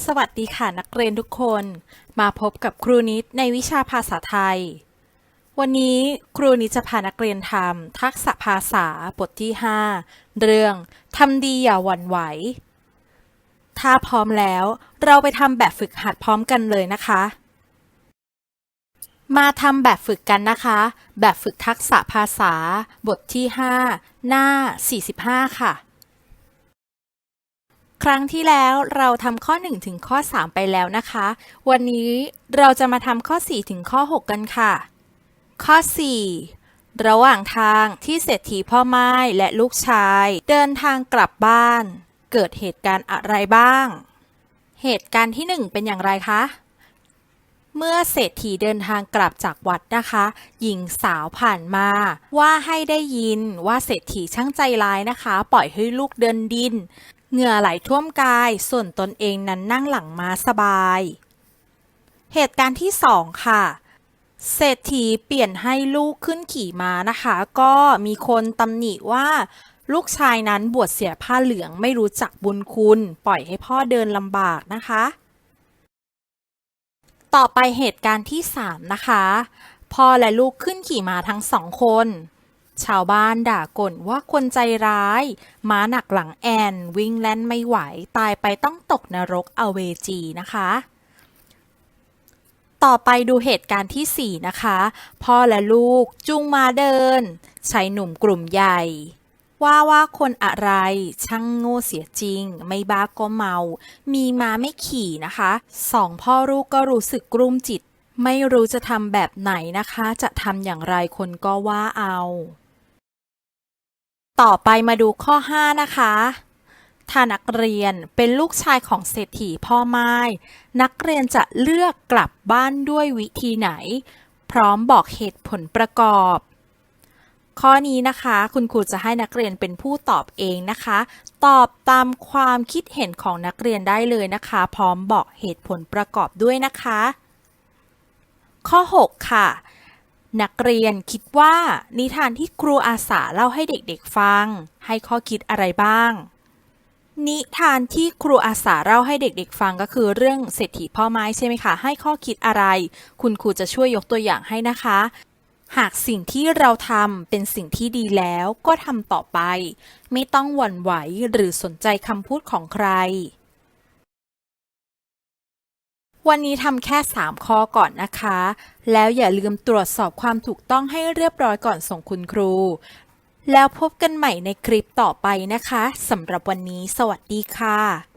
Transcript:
สวัสดีค่ะนักเรียนทุกคน มาพบกับครูนิดในวิชาภาษาไทย วันนี้ครูนิดจะพานักเรียนทำทักษะภาษาบทที่ 5 เรื่องทำดีอย่าหวั่นไหว ถ้าพร้อมแล้วเราไปทำแบบฝึกหัดพร้อมกันเลยนะคะ มาทำแบบฝึกกันนะคะ แบบฝึกทักษะภาษาบทที่ 5 หน้า 45 ค่ะ ครั้งที่แล้วเราทำข้อ 1 ถึงข้อ 3 ไปแล้วนะคะ วันนี้เราจะมาทำข้อ 4 ถึงข้อ 6 กันค่ะ ข้อ 4 ระหว่างทางที่เศรษฐีพ่อไม้และลูกชาย เดินทางกลับบ้าน เกิดเหตุการณ์อะไรบ้าง เหตุการณ์ที่ 1 เป็นอย่างไรคะ เมื่อเศรษฐีเดินทางกลับจากวัดนะคะ หญิงสาวผ่านมา ว่าให้ได้ยินว่าเศรษฐีช่างใจร้ายนะคะ ปล่อยให้ลูกเดินดิน เหงื่อไหลท่วมกาย ส่วนตนเองนั้นนั่งหลังม้าสบาย เหตุการณ์ที่สองค่ะ เศรษฐีเปลี่ยนให้ลูกขึ้นขี่ม้านะคะ ก็มีคนตำหนิว่าลูกชายนั้นบวชเสียผ้าเหลืองไม่รู้จักบุญคุณ ปล่อยให้พ่อเดินลำบากนะคะ ต่อไปเหตุการณ์ที่ 3 นะคะ พ่อและลูกขึ้นขี่ม้าทั้งสองคน ชาวบ้านด่ากลว่าคนใจร้าย ม้าหนักหลังแอน วิ่งแล่นไม่ไหว ตายไปต้องตกนรกอเวจีนะคะ ต่อไปดูเหตุการณ์ที่ 4 นะคะ พ่อและลูกจูงมาเดินชายหนุ่มกลุ่มใหญ่ ว่าว่าคนอะไรช่างโง่เสียจริง ไม่บ้าก็เมา มีมาไม่ขี่นะคะสองพ่อลูกก็รู้สึกกลุ้มจิตไม่รู้จะทำแบบไหนนะคะ จะทำอย่างไรคนก็ว่าเอา ต่อไปมาดูข้อ 5 นะคะถ้านักเรียนเป็นลูกชายของเศรษฐีพ่อไม้นักเรียนจะเลือกกลับบ้านด้วยวิธีไหน พร้อมบอกเหตุผลประกอบ ข้อนี้นะคะ คุณครูจะให้นักเรียนเป็นผู้ตอบเองนะคะ ตอบตามความคิดเห็นของนักเรียนได้เลยนะคะ พร้อมบอกเหตุผลประกอบด้วยนะคะ ข้อ 6 ค่ะ นักเรียนคิดว่านิทานที่ครูอาสาเล่าให้เด็กๆฟัง ให้ข้อคิดอะไรบ้าง นิทานที่ครูอาสาเล่าให้เด็กๆฟังก็คือเรื่องเศรษฐีพ่อไม้ใช่ไหมคะ ให้ข้อคิดอะไร คุณครูจะช่วยยกตัวอย่างให้นะคะ หากสิ่งที่เราทำเป็นสิ่งที่ดีแล้วก็ทำต่อไป ไม่ต้องหวั่นไหวหรือสนใจคำพูดของใคร วันนี้ทำแค่ 3 ข้อก่อนนะคะ แล้วอย่าลืมตรวจสอบความถูกต้องให้เรียบร้อยก่อนส่งคุณครู แล้วพบกันใหม่ในคลิปต่อไปนะคะสำหรับวันนี้ สวัสดีค่ะ